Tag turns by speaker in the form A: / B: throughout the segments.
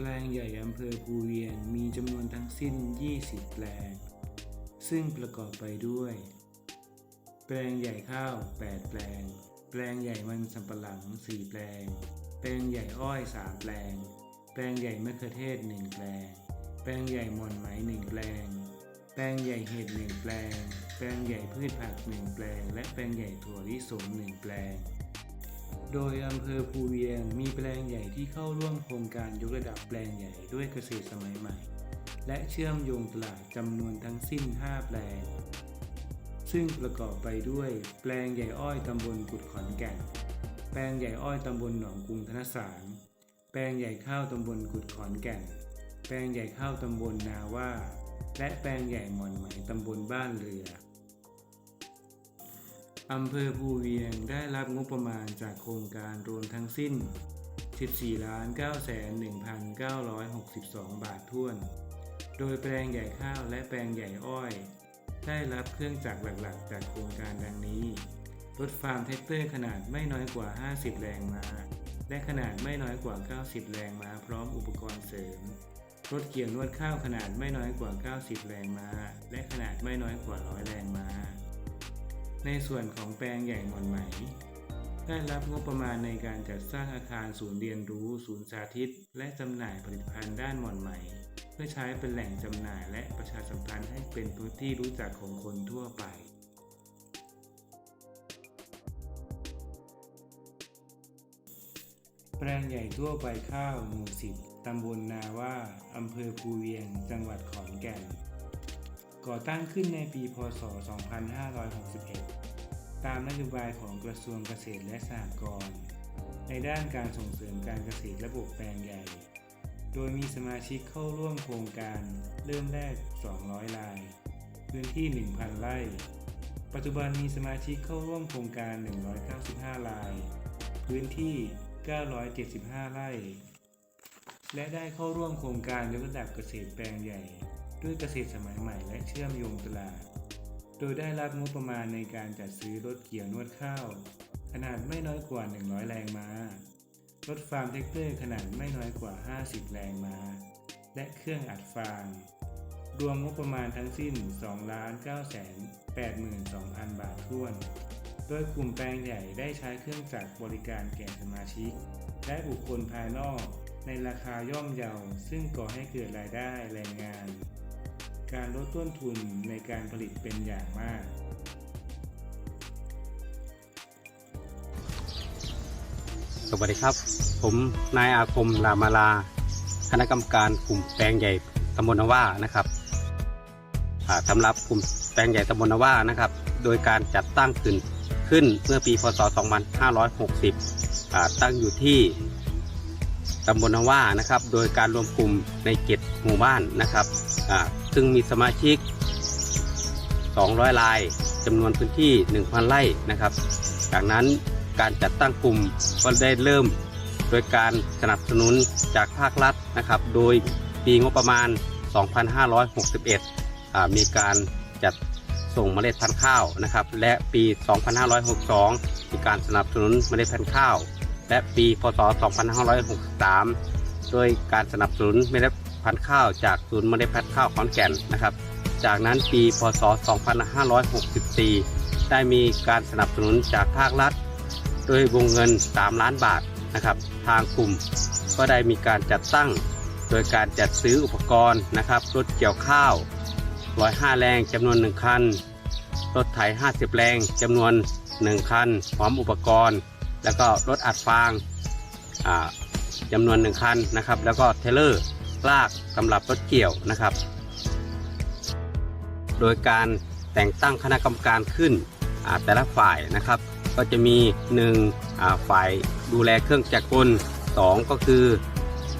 A: แปลงใหญ่อำเภอภูเวียงมีจำนวนทั้งสิ้น 20 แปลง ซึ่งประกอบไปด้วย แปลงใหญ่ข้าว 8 แปลง แปลงใหญ่มันสำปะหลัง 4 แปลง แปลงใหญ่อ้อย 3 แปลง แปลงใหญ่มะเขือเทศ 1 แปลง แปลงใหญ่หม่อนไหม 1 แปลง แปลงใหญ่เห็ด 1 แปลง แปลงใหญ่พืชผัก 1 แปลง และแปลงใหญ่ถั่วลิสง 1 แปลง โดยอำเภอภูเวียงมีแปลงใหญ่ที่เข้าร่วมโครงการยกระดับแปลงใหญ่ด้วยเกษตรสมัยใหม่ และเชื่อมโยงตลาดจำนวนทั้งสิ้น 5 แปลง ซึ่งประกอบไปด้วยแปลงใหญ่อ้อยตำบลกุดขอนแก่น แปลงใหญ่อ้อยตำบลหนองกรุงธนสาร แปลงใหญ่ข้าวตำบลกุดขอนแก่น แปลงใหญ่ข้าวตำบลนาว่า และแปลงใหญ่หมอนไหมตำบลบ้านเรือ อำเภอภูเวียงได้รับงบประมาณจากโครงการรวมทั้งสิ้น 14 9 1 9 6 2 บาทถ้วน โดยแปลงใหญ่ข้าวและแปลงใหญ่อ้อย ได้รับเครื่องจักรหลักๆ จากโครงการดังนี้ รถฟาร์มแท็กเตอร์ขนาดไม่น้อยกว่า 50 แรงม้า และขนาดไม่น้อยกว่า 90 แรงม้าพร้อมอุปกรณ์เสริม รถเกี่ยวนวดข้าวขนาดไม่น้อยกว่า 90 แรงม้า และขนาดไม่น้อยกว่า 100 แรงม้า ในส่วนของแปลงใหญ่หมอนไหม ได้รับงบประมาณในการจัดสร้างอาคารศูนย์เรียนรู้ ศูนย์สาธิต และจำหน่ายผลิตภัณฑ์ด้านหมอนไหม เพื่อใช้เป็นแหล่งจำหน่ายและประชาสัมพันธ์ให้เป็นพื้นที่รู้จักของคนทั่วไปแปลงใหญ่ทั่วไปข้าวหมู่สิบตำบลนาว่า อำเภอภูเวียง จังหวัดขอนแก่น ก่อตั้งขึ้นในปี พศ 2561 ตามนโยบายของกระทรวงเกษตรและสหกรณ์ ในด้านการส่งเสริมการเกษตรระบบแปลงใหญ่ โดยมีสมาชิกเข้าร่วมโครงการเริ่มแรก 200ราย พื้นที่ 1,000 ไร่ ปัจจุบันมีสมาชิกเข้าร่วมโครงการ 195ราย พื้นที่ 975 ไร่ และได้เข้าร่วมโครงการยกระดับเกษตรแปลงใหญ่ ด้วยเกษตรสมัยใหม่และเชื่อมโยงตลาด โดยได้รับงบประมาณในการจัดซื้อรถเกี่ยวนวดข้าว ขนาดไม่น้อยกว่า 100 แรงม้า รถฟาร์มแท็กเตอร์ขนาดไม่น้อยกว่า 50 แรงม้า และเครื่องอัดฟาง รวมงบประมาณทั้งสิ้น 2 9 8 2 0 0 0 บาทท้วน โดยกลุ่มแปลงใหญ่ได้ใช้เครื่องจักรบริการแก่สมาชิก และบุคคลภายนอกในราคาย่อมเยา ซึ่งก่อให้เกิดรายได้แรงงาน การลดต้นทุนในการผลิตเป็นอย่างมาก
B: สวัสดีครับ ผมนายอาคมรามาลา คณะกรรมการกลุ่มแปลงใหญ่ตำบลนว่านะครับสำหรับกลุ่มแปลงใหญ่ตำบลนว่านะครับ โดยการจัดตั้งขึ้นขึ้นเมื่อปีพศ 2560 ตั้งอยู่ที่ตำบลนว่านะครับ โดยการรวมกลุ่มในเจ็ดหมู่บ้านนะครับซึ่งมีสมาชิก 200รายจำนวนพื้นที่ 1,000ไร่นะครับ จากนั้นการจัดตั้งกลุ่มก็ได้เริ่ม โดยการสนับสนุนจากภาครัฐนะครับ โดยปีงบประมาณ 2561 มีการจัดส่งเมล็ดพันธุ์ข้าวนะครับ และปี 2562 มีการสนับสนุนเมล็ดพันธุ์ข้าว และปี พศ 2563 โดยการสนับสนุนเมล็ด พันธุ์ข้าวจากศูนย์เมล็ดพันธุ์ข้าวขอนแก่นนะครับ จากนั้นปีพศ 2564 ได้มีการสนับสนุนจากภาครัฐโดยวงเงิน 3 ล้านบาทนะครับ ทางกลุ่มก็ได้มีการจัดตั้ง โดยการจัดซื้ออุปกรณ์นะครับรถเกี่ยวข้าว105แรงจำนวน 1 คัน รถไถ 50 แรงจำนวน 1 คันพร้อมอุปกรณ์ แล้วก็รถอัดฟางจำนวน 1 คันนะครับ แล้วก็เทเลอร์ ลากสำหรับรถเกี่ยวนะครับ โดยการแต่งตั้งคณะกรรมการขึ้นอ่าแต่ละฝ่ายนะครับ ก็จะมี1อ่าฝ่ายดูแลเครื่องจักรกล 2 ก็คือ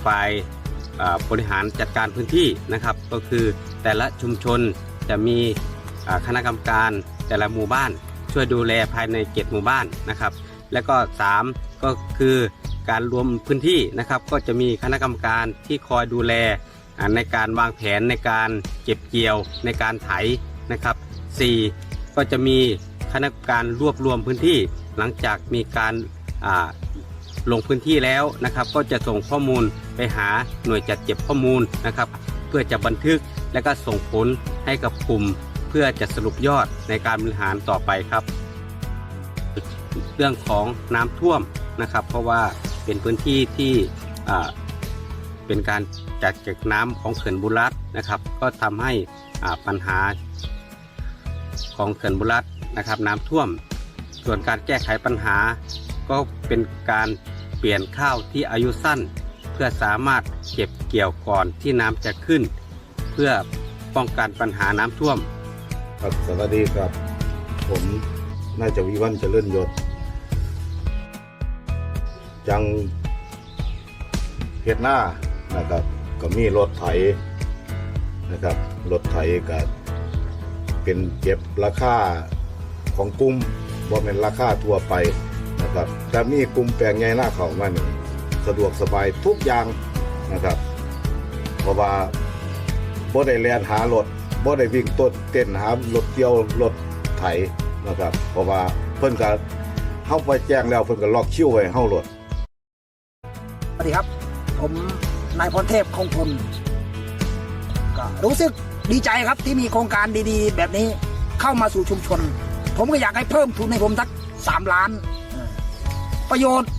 B: ฝ่ายอ่าบริหารจัดการพื้นที่นะครับ ก็คือแต่ละชุมชนจะมีอ่าคณะกรรมการแต่ละหมู่บ้าน ช่วยดูแลภายในเจ็ดหมู่บ้านนะครับ และก็ 3 ก็คือ การรวมพื้นที่นะครับก็จะมีคณะกรรมการที่คอยดูแลในการวางแผนในการเก็บเกี่ยวในการไถนะครับ 4 ก็จะมีคณะกรรมการรวบรวมพื้นที่หลังจากมีการลงพื้นที่แล้วนะครับ ก็จะส่งข้อมูลไปหาหน่วยจัดเก็บข้อมูลนะครับ เพื่อจะบันทึกและก็ส่งผลให้กับกลุ่ม เพื่อจะสรุปยอดในการบริหารต่อไปครับ เรื่องของน้ำท่วมนะครับ เพราะว่า เป็นพื้นที่ที่เป็นการจัดเก็บน้ำของเขื่อนบุรัตนะครับ ก็ทำให้อ่าปัญหาของเขื่อนบุรัตนะครับ น้ำท่วม ส่วนการแก้ไขปัญหา ก็เป็นการเปลี่ยนข้าวที่อายุสั้น เพื่อสามารถเก็บเกี่ยวก่อนที่น้ำจะขึ้น เพื่อป้องกันปัญหาน้ำท่วม
C: ครับสวัสดีครับ ผมน่าจะวิวันเจริญยศ จังเฮ็ดหน้านะครับ ก็มีรถไถนะครับรถไถก็เป็นเก็บราคาของกลุ่มว่าเป็นราคาทั่วไปนะครับแต่มีกลุ่มแปลงใหญ่หน้าเขามาหนึ่งสะดวกสบายทุกอย่างนะครับ เพราะว่าบ่ได้แลนหารถบ่ได้วิ่งต้นเต้นหารถเกี่ยวรถไถนะครับ เพราะว่าเพิ่นก็เฮาไปแจ้งแล้วเพิ่นก็ล็อกคิวไว้เฮารถ
D: สวัสดีครับ ผมนายพรเทพคงพลก็รู้สึกดีใจครับที่มีโครงการดีๆ แบบนี้เข้ามาสู่ชุมชน ผมก็อยากให้เพิ่มทุนให้ผมสักสามล้าน ประโยชน์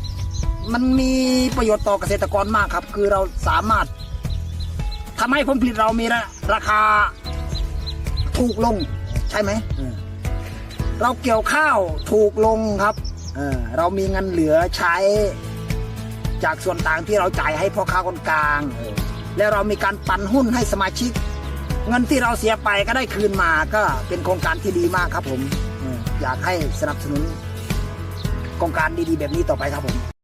D: มันมีประโยชน์ต่อเกษตรกรมากครับ คือเราสามารถทำให้ผลผลิตเรามีราคาถูกลงใช่ไหมเราเกี่ยวข้าวถูกลงครับ เรามีเงินเหลือใช้ จากส่วนต่างที่เราจ่ายให้พ่อค้าคนกลางเออแล้วเรามีการปันหุ้นให้สมาชิก เงินที่เราเสียไปก็ได้คืนมาก็เป็นโครงการที่ดีมากครับผมเอออยากให้สนับสนุนโครงการดีๆ แบบนี้ต่อไปครับผม